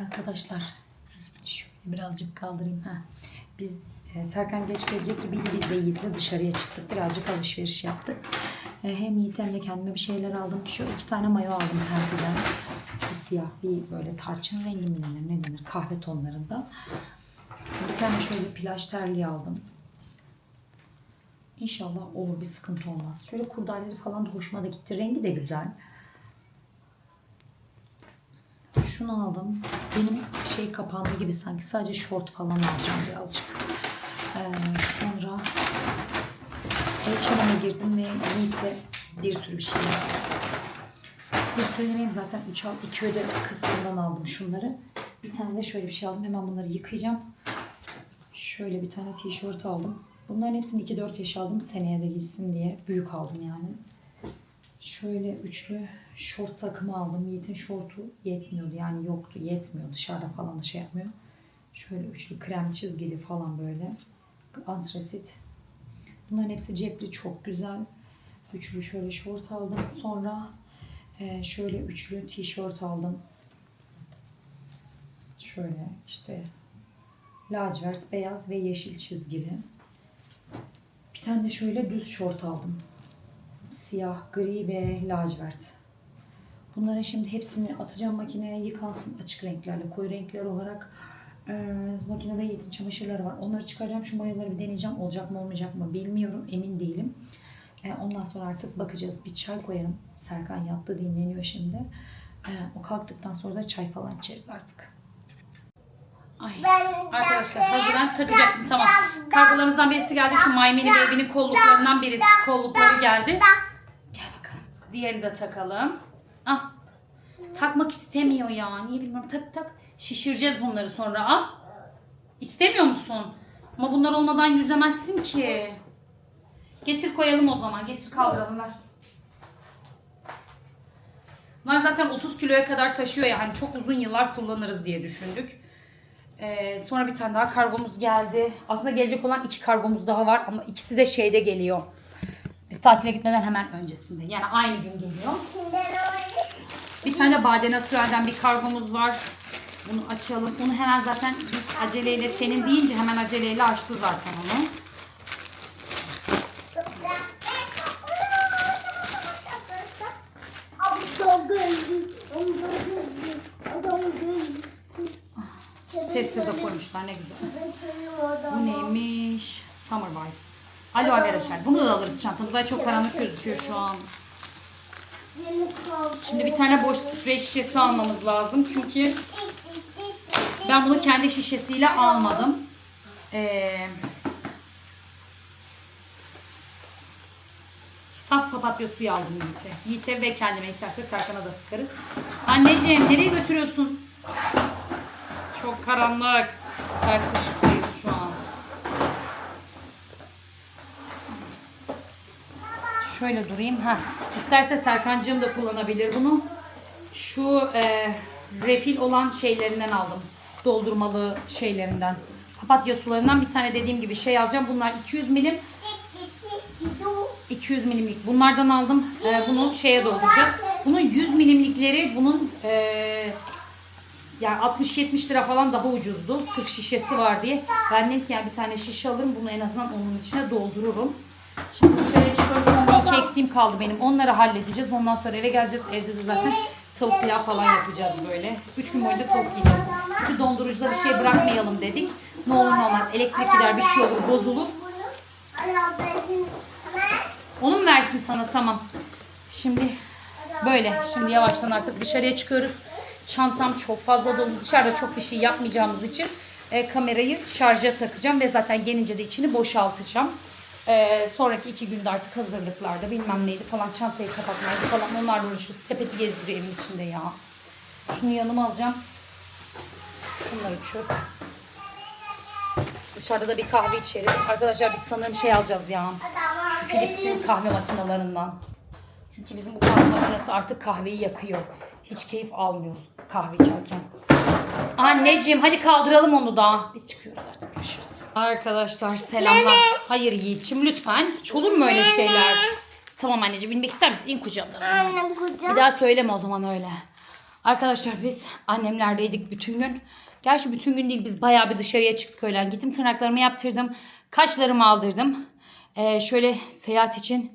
Arkadaşlar şöyle birazcık kaldırayım. Ha. Biz e, Serkan geç gelecek gibiydi. Biz de Yiğit'le dışarıya çıktık. Birazcık alışveriş yaptık. E, hem Yiğit hem de kendime bir şeyler aldım. Şu iki tane mayo aldım Penti'den. Bir siyah bir böyle tarçın rengi mi denir ne denir kahve tonlarında. Bir tane şöyle plaj terliği aldım. İnşallah olur bir sıkıntı olmaz. Şöyle kurdaleleri falan da hoşuma da gitti. Rengi de güzel. Şunu aldım. Benim şey kapandı gibi sanki. Sadece short falan alacağım birazcık. Ee, sonra H&M'e girdim ve Yiğit'e bir sürü bir şey aldım. Bir sürü demeyeyim zaten 3 al 2 öde kısmından aldım şunları. Bir tane de şöyle bir şey aldım. Hemen bunları yıkayacağım. Şöyle bir tane tişört aldım. Bunların hepsini 2-4 yaş aldım. Seneye de gitsin diye. Büyük aldım yani. Şöyle üçlü şort takımı aldım. Yiğit'in şortu yetmiyordu. Yani yoktu. Yetmiyor. Dışarıda falan da şey yapmıyor. Şöyle üçlü krem çizgili falan böyle. Antresit. Bunların hepsi cepli. Çok güzel. Üçlü şöyle şort aldım. Sonra e, şöyle üçlü tişört aldım. Şöyle işte lacivert, beyaz ve yeşil çizgili. Bir tane de şöyle düz şort aldım siyah, gri ve lacivert. Bunların şimdi hepsini atacağım makineye yıkansın açık renklerle. Koyu renkler olarak e, makinede Yiğit'in çamaşırları var. Onları çıkaracağım. Şu mayoları bir deneyeceğim. Olacak mı olmayacak mı bilmiyorum. Emin değilim. E, ondan sonra artık bakacağız. Bir çay koyarım. Serkan yattı dinleniyor şimdi. E, o kalktıktan sonra da çay falan içeriz artık. Ay. Arkadaşlar hazırlan takacaksın tamam. Kargolarımızdan birisi geldi. Şu Maymeni Baby'nin kolluklarından birisi. Kollukları geldi. Gel bakalım. Diğerini de takalım. Takmak istemiyor ya. Niye bilmiyorum. Tak tak. Şişireceğiz bunları sonra. Al. İstemiyor musun? Ama bunlar olmadan yüzemezsin ki. Getir koyalım o zaman. Getir kaldıralım ver. Bunlar zaten 30 kiloya kadar taşıyor ya. Hani çok uzun yıllar kullanırız diye düşündük. Ee, sonra bir tane daha kargomuz geldi. Aslında gelecek olan iki kargomuz daha var ama ikisi de şeyde geliyor. Biz tatile gitmeden hemen öncesinde. Yani aynı gün geliyor. Bir tane Bade Natural'den bir kargomuz var. Bunu açalım. Bunu hemen zaten aceleyle senin deyince hemen aceleyle açtı zaten onu. Tester'da koymuşlar ne güzel. Bu neymiş? Summer Vibes. Aloe vera şer. Bunu da alırız çantamıza. Çok karanlık gözüküyor şu an. Şimdi bir tane boş sprey şişesi almamız lazım. Çünkü ben bunu kendi şişesiyle almadım. Ee, saf papatya suyu aldım Yiğit'e. Yiğit'e ve kendime isterse Serkan'a da sıkarız. Anneciğim nereye götürüyorsun? Çok karanlık. Ters ışıktayız şu an. Şöyle durayım. ha. İsterse Serkancığım da kullanabilir bunu. Şu e, refil olan şeylerinden aldım. Doldurmalı şeylerinden. Papatya sularından bir tane dediğim gibi şey alacağım. Bunlar 200 milim. 200 milimlik bunlardan aldım. E, bunu şeye dolduracağız. Bunun 100 milimlikleri bunun e, yani 60-70 lira falan daha ucuzdu. Sırf şişesi var diye. Ben dedim ki yani bir tane şişe alırım. Bunu en azından onun içine doldururum. Şimdi dışarıya çıkıyoruz. İki eksiğim kaldı benim. Onları halledeceğiz. Ondan sonra eve geleceğiz. Evde de zaten tavuk pilav falan yapacağız böyle. 3 gün boyunca tavuk yiyeceğiz. Çünkü dondurucuda bir şey bırakmayalım dedik. Ne olur ne olmaz. Elektrik gider bir şey olur bozulur. Onu versin sana tamam. Şimdi böyle. Şimdi yavaştan artık dışarıya çıkıyoruz. Çantam çok fazla dolu. Dışarıda çok bir şey yapmayacağımız için e, kamerayı şarja takacağım ve zaten gelince de içini boşaltacağım. E, sonraki iki günde artık hazırlıklarda bilmem neydi falan çantayı kapatmaydı falan onlarla uğraşıyoruz. Sepeti gezdiriyor evin içinde ya. Şunu yanıma alacağım. Şunları çöp. Dışarıda da bir kahve içeriz. Arkadaşlar biz sanırım şey alacağız ya. Şu Philips'in kahve makinalarından. Çünkü bizim bu kahve makinesi artık kahveyi yakıyor. Hiç keyif almıyoruz kahve içerken. Anneciğim hadi kaldıralım onu da. Biz çıkıyoruz artık görüşürüz. Arkadaşlar selamlar. Hayır Yiğit'ciğim lütfen. Hiç olur mu öyle şeyler? Tamam anneciğim binmek ister misin? İn kucağına. Bir daha söyleme o zaman öyle. Arkadaşlar biz annemlerdeydik bütün gün. Gerçi bütün gün değil biz bayağı bir dışarıya çıktık öğlen. Gittim tırnaklarımı yaptırdım. Kaşlarımı aldırdım. Ee, şöyle seyahat için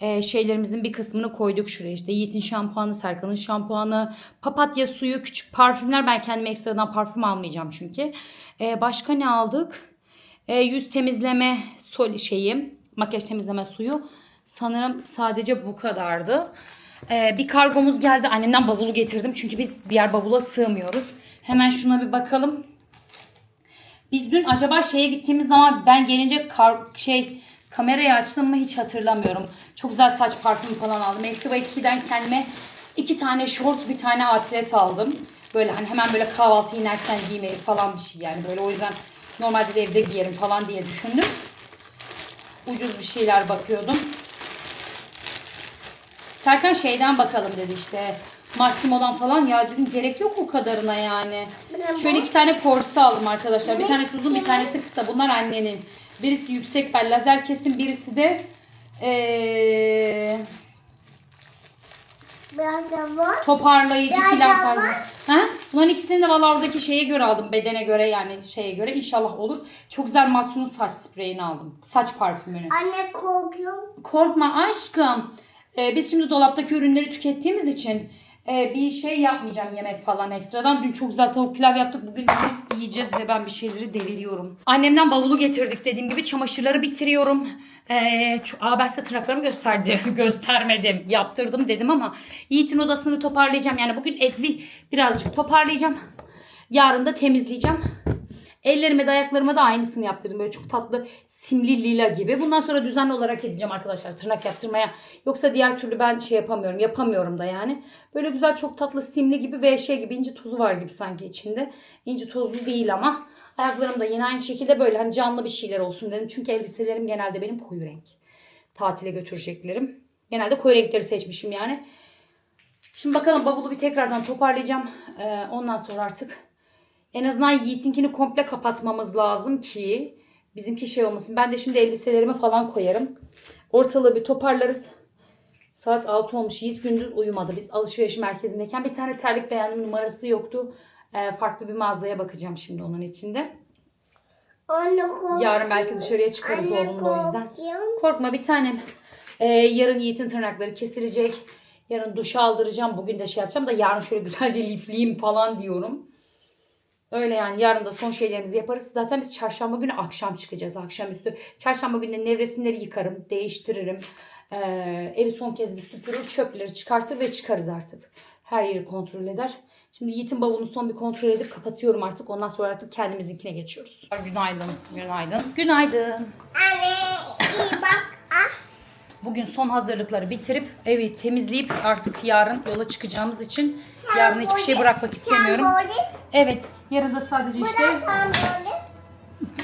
e, şeylerimizin bir kısmını koyduk şuraya. İşte Yiğit'in şampuanı, Serkan'ın şampuanı, papatya suyu, küçük parfümler. Ben kendime ekstradan parfüm almayacağım çünkü. Ee, başka ne aldık? Ee, yüz temizleme sol şeyi, makyaj temizleme suyu. Sanırım sadece bu kadardı. Ee, bir kargomuz geldi. Annemden bavulu getirdim. Çünkü biz diğer bavula sığmıyoruz. Hemen şuna bir bakalım. Biz dün acaba şeye gittiğimiz zaman ben gelince kar, şey kamerayı açtım mı hiç hatırlamıyorum. Çok güzel saç parfümü falan aldım. Esiva 2'den kendime iki tane short bir tane atlet aldım. Böyle hani hemen böyle kahvaltı inerken giymeyi falan bir şey yani. Böyle o yüzden normalde de evde giyerim falan diye düşündüm. Ucuz bir şeyler bakıyordum. Serkan şeyden bakalım dedi işte. Massimo'dan falan ya dedim gerek yok o kadarına yani. Şöyle iki tane korse aldım arkadaşlar. Bir tanesi uzun bir tanesi kısa. Bunlar annenin. Birisi yüksek bel lazer kesim birisi de ee, toparlayıcı filan tarzı. Ha? Bunların ikisini de valla oradaki şeye göre aldım. Bedene göre yani şeye göre. İnşallah olur. Çok güzel Massimo'nun saç spreyini aldım. Saç parfümünü. Anne korkuyorum. Korkma aşkım. Ee, biz şimdi dolaptaki ürünleri tükettiğimiz için e, bir şey yapmayacağım yemek falan ekstradan. Dün çok güzel tavuk pilav yaptık. Bugün yemek yiyeceğiz ve ben bir şeyleri deviriyorum. Annemden bavulu getirdik dediğim gibi. Çamaşırları bitiriyorum. Ee, aa ben size tırnaklarımı gösterdi. Göstermedim. Yaptırdım dedim ama Yiğit'in odasını toparlayacağım. Yani bugün evi birazcık toparlayacağım. Yarın da temizleyeceğim. Ellerime de ayaklarıma da aynısını yaptırdım. Böyle çok tatlı simli lila gibi. Bundan sonra düzenli olarak edeceğim arkadaşlar tırnak yaptırmaya. Yoksa diğer türlü ben şey yapamıyorum. Yapamıyorum da yani. Böyle güzel çok tatlı simli gibi ve şey gibi inci tozu var gibi sanki içinde. İnci tozlu değil ama. Ayaklarım da yine aynı şekilde böyle hani canlı bir şeyler olsun dedim. Çünkü elbiselerim genelde benim koyu renk. Tatile götüreceklerim. Genelde koyu renkleri seçmişim yani. Şimdi bakalım bavulu bir tekrardan toparlayacağım. Ee, ondan sonra artık en azından Yiğit'inkini komple kapatmamız lazım ki bizimki şey olmasın. Ben de şimdi elbiselerimi falan koyarım. Ortalığı bir toparlarız. Saat 6 olmuş. Yiğit gündüz uyumadı. Biz alışveriş merkezindeyken bir tane terlik beğendim numarası yoktu. Ee, farklı bir mağazaya bakacağım şimdi onun içinde. Anne korkuyorum. Yarın belki dışarıya çıkarız Anne oğlumla o yüzden. korkuyorum. Korkma bir tanem. Ee, yarın Yiğit'in tırnakları kesilecek. Yarın duş aldıracağım. Bugün de şey yapacağım da yarın şöyle güzelce lifleyeyim falan diyorum. Öyle yani yarın da son şeylerimizi yaparız. Zaten biz çarşamba günü akşam çıkacağız akşamüstü. Çarşamba günü de nevresimleri yıkarım, değiştiririm. Ee, evi son kez bir süpürür, çöpleri çıkartır ve çıkarız artık. Her yeri kontrol eder. Şimdi Yiğit'in bavulunu son bir kontrol edip kapatıyorum artık. Ondan sonra artık kendimizinkine geçiyoruz. Günaydın, günaydın, günaydın. Anne iyi bak. Ah. Bugün son hazırlıkları bitirip evi temizleyip artık yarın yola çıkacağımız için yarın hiçbir şey bırakmak istemiyorum. Trambolin. Evet, yarın da sadece işte trambolin.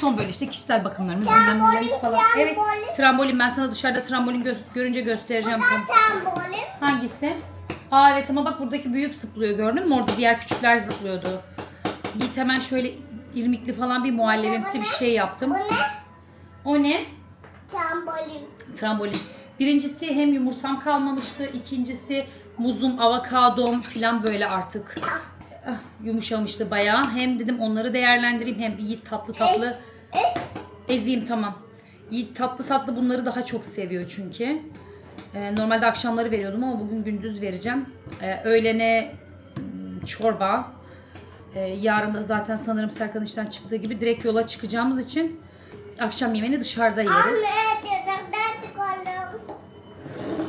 son böyle işte kişisel bakımlarımız, dinlenmelerimiz falan. Evet, trambolin ben sana dışarıda trambolin gö- görünce göstereceğim. Trambolin. Hangisi? Aa evet ama bak buradaki büyük zıplıyor gördün mü? Orada diğer küçükler zıplıyordu. Git hemen şöyle irmikli falan bir muhallebimsi bir şey yaptım. Bu ne? O ne? Trambolin. Trambolin. Birincisi hem yumurtam kalmamıştı. ikincisi muzum, avokadom falan böyle artık ah, yumuşamıştı bayağı. Hem dedim onları değerlendireyim hem Yiğit tatlı tatlı ezeyim tamam. Yiğit tatlı tatlı bunları daha çok seviyor çünkü. Ee, normalde akşamları veriyordum ama bugün gündüz vereceğim. Ee, öğlene hmm, çorba. Ee, yarın da zaten sanırım Serkan işten çıktığı gibi direkt yola çıkacağımız için akşam yemeğini dışarıda yeriz. Anne.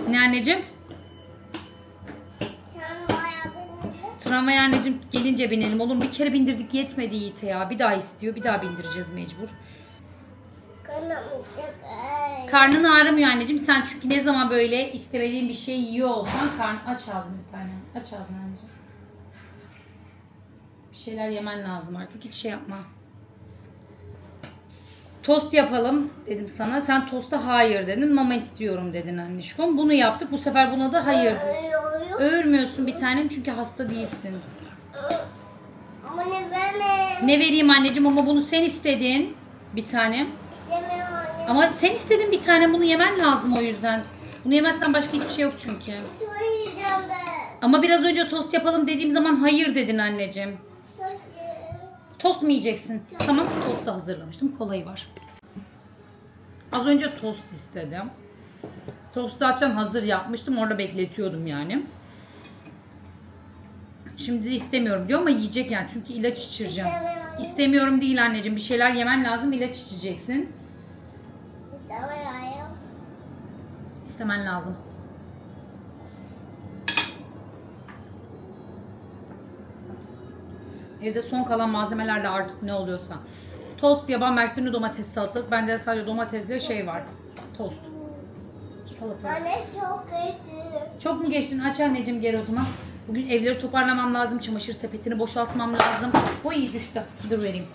Ne anneciğim? Tramvaya anneciğim gelince binelim olur mu? Bir kere bindirdik yetmedi Yiğit'e ya. Bir daha istiyor. Bir daha bindireceğiz mecbur. Karnın ağrımıyor anneciğim. Sen çünkü ne zaman böyle istemediğin bir şey yiyor olsan karn aç ağzını bir tane. Aç ağzını anneciğim. Bir şeyler yemen lazım artık. Hiç şey yapma. Tost yapalım dedim sana. Sen tosta hayır dedin. Mama istiyorum dedin annişkom. Bunu yaptık. Bu sefer buna da hayır. Öğürmüyorsun bir tanem çünkü hasta değilsin. Ama ne verme. Ne vereyim anneciğim ama bunu sen istedin. Bir tane. İstemiyorum anne. Ama sen istedin bir tane bunu yemen lazım o yüzden. Bunu yemezsen başka hiçbir şey yok çünkü. Ben. Ama biraz önce tost yapalım dediğim zaman hayır dedin anneciğim. Tost mu yiyeceksin? Tamam tost da hazırlamıştım. Kolayı var. Az önce tost istedim. Tost zaten hazır yapmıştım. Orada bekletiyordum yani. Şimdi istemiyorum diyor ama yiyecek yani. Çünkü ilaç içireceğim. İstemiyorum. İstemiyorum değil anneciğim. Bir şeyler yemen lazım. ilaç içeceksin. İstemiyorum. İstemen lazım. Evde son kalan malzemelerle artık ne oluyorsa. Tost, yaban mersini, domates, salatalık. Bende sadece domatesle şey var. Tost. Salatalık. Anne çok kötü. Çok mu geçtin? Aç anneciğim geri o zaman. Bugün evleri toparlamam lazım. Çamaşır sepetini boşaltmam lazım. Bu iyi düştü. Dur vereyim.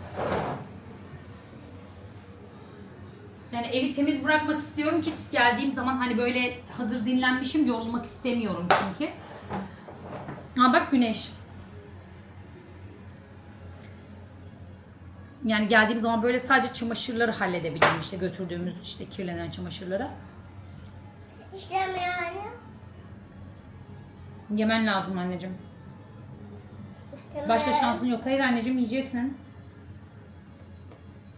Yani evi temiz bırakmak istiyorum ki geldiğim zaman hani böyle hazır dinlenmişim yorulmak istemiyorum çünkü. Ha bak güneş. Yani geldiğim zaman böyle sadece çamaşırları halledebilirim işte götürdüğümüz işte kirlenen çamaşırları. İstemiyorum. Yemen lazım anneciğim. İstemiyorum. Başka şansın yok. Hayır anneciğim yiyeceksin.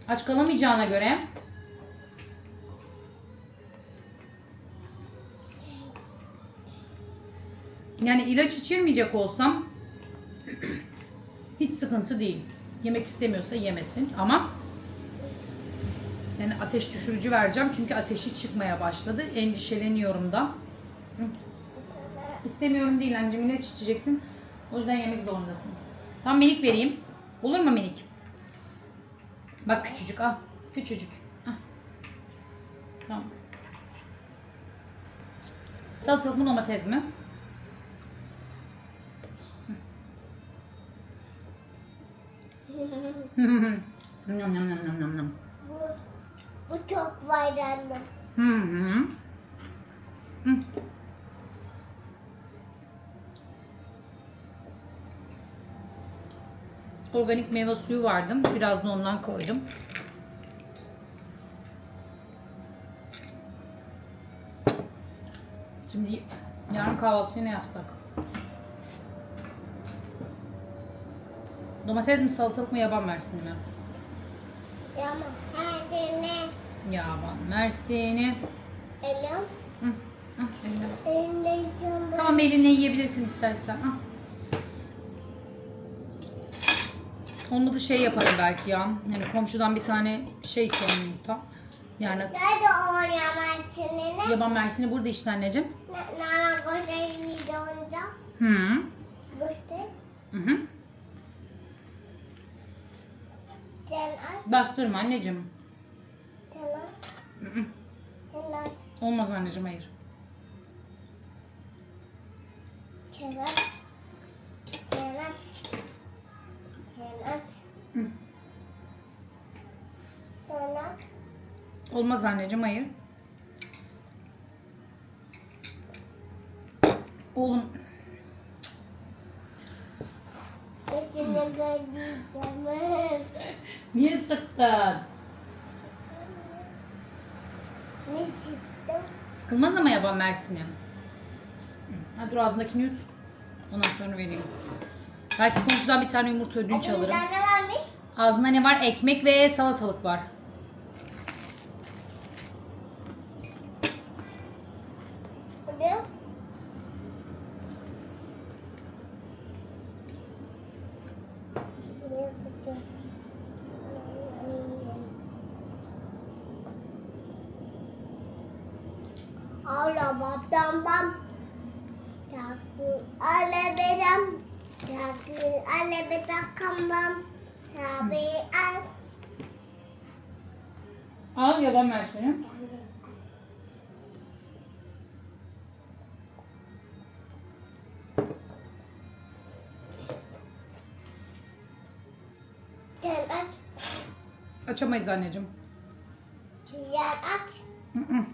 Aç kalamayacağına göre. Yani ilaç içirmeyecek olsam hiç sıkıntı değil. Yemek istemiyorsa yemesin ama yani ateş düşürücü vereceğim çünkü ateşi çıkmaya başladı. Endişeleniyorum da. İstemiyorum değil anneciğim ilaç içeceksin. O yüzden yemek zorundasın. Tam minik vereyim. Olur mu minik? Bak küçücük al. Küçücük. Al. Tamam. Salatalık mı domates mi? Nam nam nam nam nam nam. Bu, bu çok faydalı. Hı hı. Hı. Organik meyve suyu vardı. Biraz da ondan koydum. Şimdi yarın kahvaltıya ne yapsak? Domates mi, salatalık mı, yaban mersini mi? Her ne? Yaban mersini. Elim. Hı, hı, eline. Tamam eline yiyebilirsin istersen. Al. Olmadı şey yaparım belki ya. Yani komşudan bir tane şey isterim yumurta. Yani Nerede o yaman seninle? yaban mersini burada işte anneciğim. Nana göster videonda. Hı. Hı hı. Sen aç. Bastırma anneciğim. Sen aç. Sen. Olmaz anneciğim hayır. Sen aç. Sen aç. Sen aç. Hı. Sen aç. Olmaz anneciğim hayır. Oğlum Gözüne geldiğim niye sıktın? Ne çıktı? Sıkılmaz ama yaban mersini. Hı. Ha, dur ağzındakini yut. Ondan sonra vereyim. Belki komşudan bir tane yumurta ödünç alırım. Acımda ne varmış? Ağzında ne var? Ekmek ve salatalık var. Buraya Arabamdan bam. Takı alebedem. Takı alebedem kambam. Tabi al. Al yaban mersini. Sen aç. Açamayız anneciğim. Sen aç. Hı hı.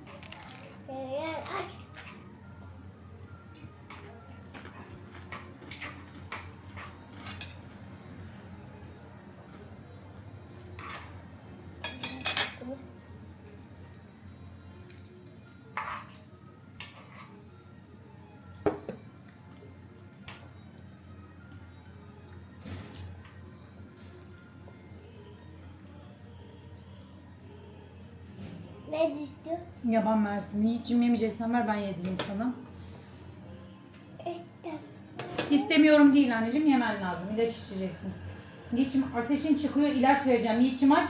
Ne Yaban mersini. Hiç yemeyeceksen ver ben yedireyim sana. İstemiyorum değil anneciğim yemen lazım. İlaç içeceksin. Yiğit'cim ateşin çıkıyor ilaç vereceğim. Yiğit'cim aç.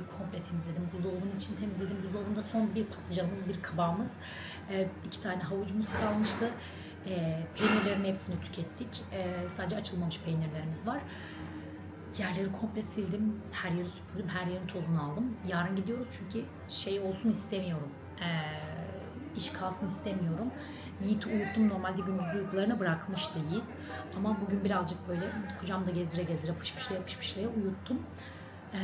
Evi komple temizledim. Buzdolabının için temizledim. Buzdolabında son bir patlıcanımız, bir kabağımız, e, iki tane havucumuz kalmıştı. E, peynirlerin hepsini tükettik. E, sadece açılmamış peynirlerimiz var. Yerleri komple sildim. Her yeri süpürdüm. Her yerin tozunu aldım. Yarın gidiyoruz çünkü şey olsun istemiyorum. İş kalsın istemiyorum. Yiğit'i uyuttum. Normalde gündüz uykularına bırakmıştı Yiğit. Ama bugün birazcık böyle kucağımda gezdire gezdire pışpışlaya pışpışlaya uyuttum. Ee,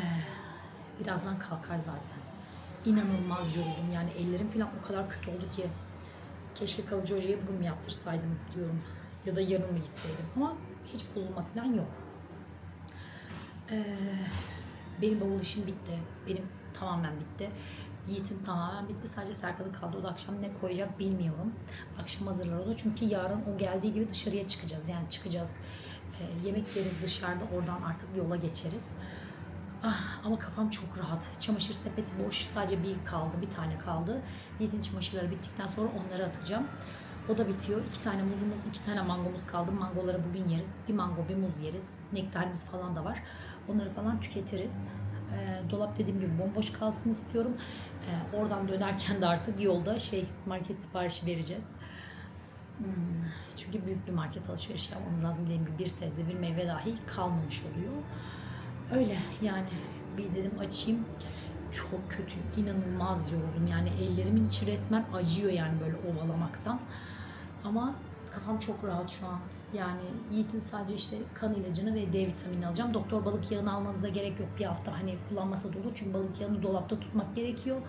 birazdan kalkar zaten. İnanılmaz yoruldum. Yani ellerim falan o kadar kötü oldu ki. Keşke kalıcı hocayı bugün mü yaptırsaydım diyorum. Ya da yarın mı gitseydim. Ama hiç bozulma falan yok. Ee, benim bavul işim bitti. Benim tamamen bitti. Yiğit'in tamamen bitti. Sadece Serkan'ın kaldı. O da akşam ne koyacak bilmiyorum. Akşam hazırlar o. Çünkü yarın o geldiği gibi dışarıya çıkacağız. Yani çıkacağız. Ee, yemek yeriz dışarıda. Oradan artık yola geçeriz. Ah, ama kafam çok rahat. Çamaşır sepeti boş. Sadece bir kaldı. Bir tane kaldı. Yiğit'in çamaşırları bittikten sonra onları atacağım. O da bitiyor. İki tane muzumuz, iki tane mangomuz kaldı. Mangoları bugün yeriz. Bir mango, bir muz yeriz. Nektarımız falan da var. Onları falan tüketiriz. Ee, dolap dediğim gibi bomboş kalsın istiyorum. Ee, oradan dönerken de artık yolda şey market siparişi vereceğiz. Hmm, çünkü büyük bir market alışverişi yapmamız lazım. Dediğim gibi bir sebze, bir meyve dahi kalmamış oluyor. Öyle yani bir dedim açayım. Çok kötüyüm. inanılmaz yoruldum. Yani ellerimin içi resmen acıyor yani böyle ovalamaktan. Ama kafam çok rahat şu an. Yani Yiğit'in sadece işte kan ilacını ve D vitamini alacağım. Doktor balık yağını almanıza gerek yok bir hafta hani kullanmasa da olur. Çünkü balık yağını dolapta tutmak gerekiyor.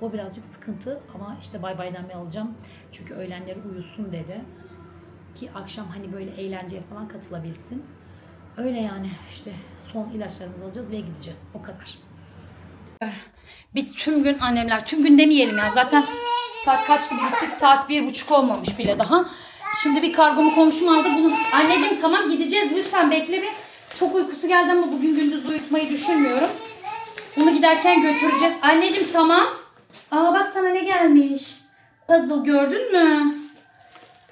O birazcık sıkıntı ama işte bay baydan bir alacağım. Çünkü öğlenleri uyusun dedi. Ki akşam hani böyle eğlenceye falan katılabilsin. Öyle yani işte son ilaçlarımızı alacağız ve gideceğiz. O kadar. Biz tüm gün annemler, tüm gün demeyelim ya. Zaten saat kaç gibi gittik? Saat bir buçuk olmamış bile daha. Şimdi bir kargomu komşum aldı. Bunu anneciğim tamam gideceğiz lütfen bekle bir. Çok uykusu geldi ama bugün gündüz uyutmayı düşünmüyorum. Bunu giderken götüreceğiz. Anneciğim tamam. Aa bak sana ne gelmiş. Puzzle gördün mü?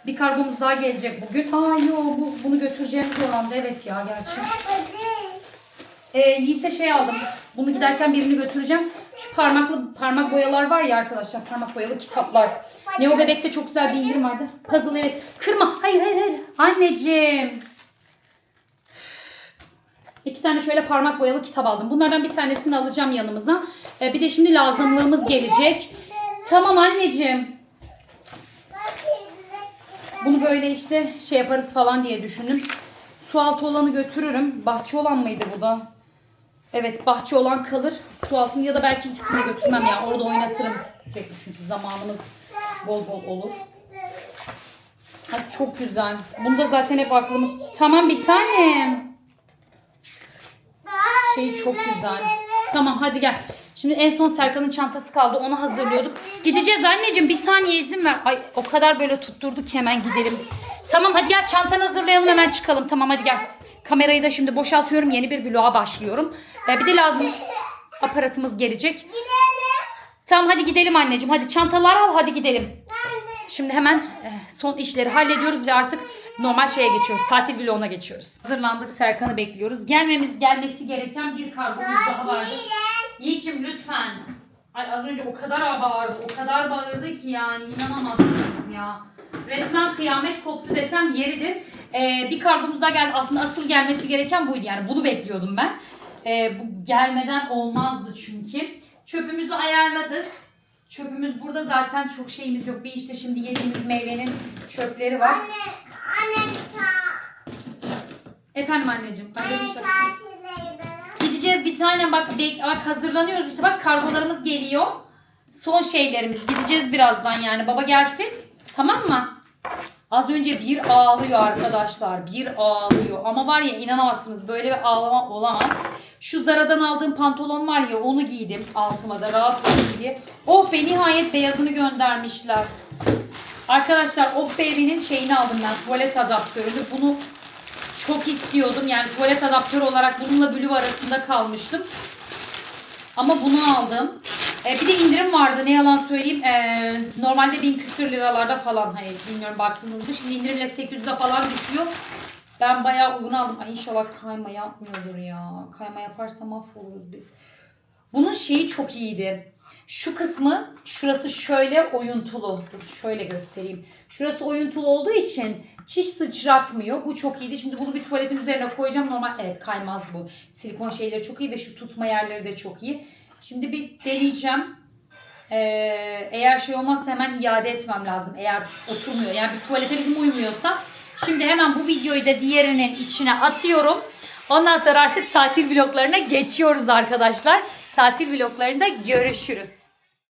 Bir kargomuz daha gelecek bugün. Aa yo bu bunu götüreceğimiz olandı. Evet ya gerçi. Ee, Yiğit'e şey aldım. Bunu giderken birini götüreceğim. Şu parmaklı parmak boyalar var ya arkadaşlar. Parmak boyalı kitaplar. Ne o bebekte çok güzel bir indirim vardı. Puzzle evet. Kırma. Hayır hayır hayır. Anneciğim. İki tane şöyle parmak boyalı kitap aldım. Bunlardan bir tanesini alacağım yanımıza. Ee, bir de şimdi lazımlığımız gelecek. Tamam anneciğim. Bunu böyle işte şey yaparız falan diye düşündüm. Su altı olanı götürürüm. Bahçe olan mıydı bu da? Evet bahçe olan kalır. Su altını ya da belki ikisini de götürmem ya. Orada oynatırım sürekli çünkü zamanımız bol bol olur. Hadi çok güzel. Bunda zaten hep aklımız... Tamam bir tanem. Şey çok güzel. Tamam hadi gel. Şimdi en son Serkan'ın çantası kaldı. Onu hazırlıyorduk. Gideceğiz anneciğim. Bir saniye izin ver. Ay o kadar böyle tutturduk ki hemen gidelim. Tamam hadi gel çantanı hazırlayalım hemen çıkalım. Tamam hadi gel. Kamerayı da şimdi boşaltıyorum. Yeni bir vloga başlıyorum. Ee, bir de lazım aparatımız gelecek. Tamam hadi gidelim anneciğim. Hadi çantaları al hadi gidelim. Şimdi hemen e, son işleri hallediyoruz ve artık normal şeye geçiyoruz. Tatil vloguna geçiyoruz. Hazırlandık. Serkan'ı bekliyoruz. Gelmemiz gelmesi gereken bir kargomuz daha vardı. Yiğit'ciğim lütfen. Ay az önce o kadar bağırdı. O kadar bağırdı ki yani inanamazsınız ya. Resmen kıyamet koptu desem yeridir. Ee, bir kargomuz daha geldi. Aslında asıl gelmesi gereken buydu yani. Bunu bekliyordum ben. Ee, bu gelmeden olmazdı çünkü. Çöpümüzü ayarladık. Çöpümüz burada zaten çok şeyimiz yok. Bir işte şimdi yediğimiz meyvenin çöpleri var. Anne. Efendim anneciğim. De bir şey-. Gideceğiz bir tane bak, bek- bak hazırlanıyoruz işte bak kargolarımız geliyor. Son şeylerimiz gideceğiz birazdan yani baba gelsin. Tamam mı? Az önce bir ağlıyor arkadaşlar. Bir ağlıyor. Ama var ya inanamazsınız böyle bir ağlama olamaz. Şu Zara'dan aldığım pantolon var ya onu giydim altıma da rahat olsun diye. Oh be nihayet beyazını göndermişler. Arkadaşlar o Baby'nin şeyini aldım ben tuvalet adaptörünü. Bunu çok istiyordum. Yani tuvalet adaptörü olarak bununla Blue arasında kalmıştım. Ama bunu aldım. E, bir de indirim vardı ne yalan söyleyeyim. E, normalde 1000 küsür liralarda falan hani bilmiyorum baktığınızda. Şimdi indirimle 800'e falan düşüyor. Ben bayağı uygun aldım. Ay inşallah kayma yapmıyordur ya. Kayma yaparsa mahvoluruz biz. Bunun şeyi çok iyiydi. Şu kısmı şurası şöyle oyuntulu. Dur şöyle göstereyim. Şurası oyuntulu olduğu için çiş sıçratmıyor. Bu çok iyiydi. Şimdi bunu bir tuvaletin üzerine koyacağım. Normal evet kaymaz bu. Silikon şeyleri çok iyi ve şu tutma yerleri de çok iyi. Şimdi bir deneyeceğim. Ee, eğer şey olmazsa hemen iade etmem lazım. Eğer oturmuyor. Yani bir tuvalete bizim uymuyorsa. Şimdi hemen bu videoyu da diğerinin içine atıyorum. Ondan sonra artık tatil vloglarına geçiyoruz arkadaşlar. Tatil vloglarında görüşürüz.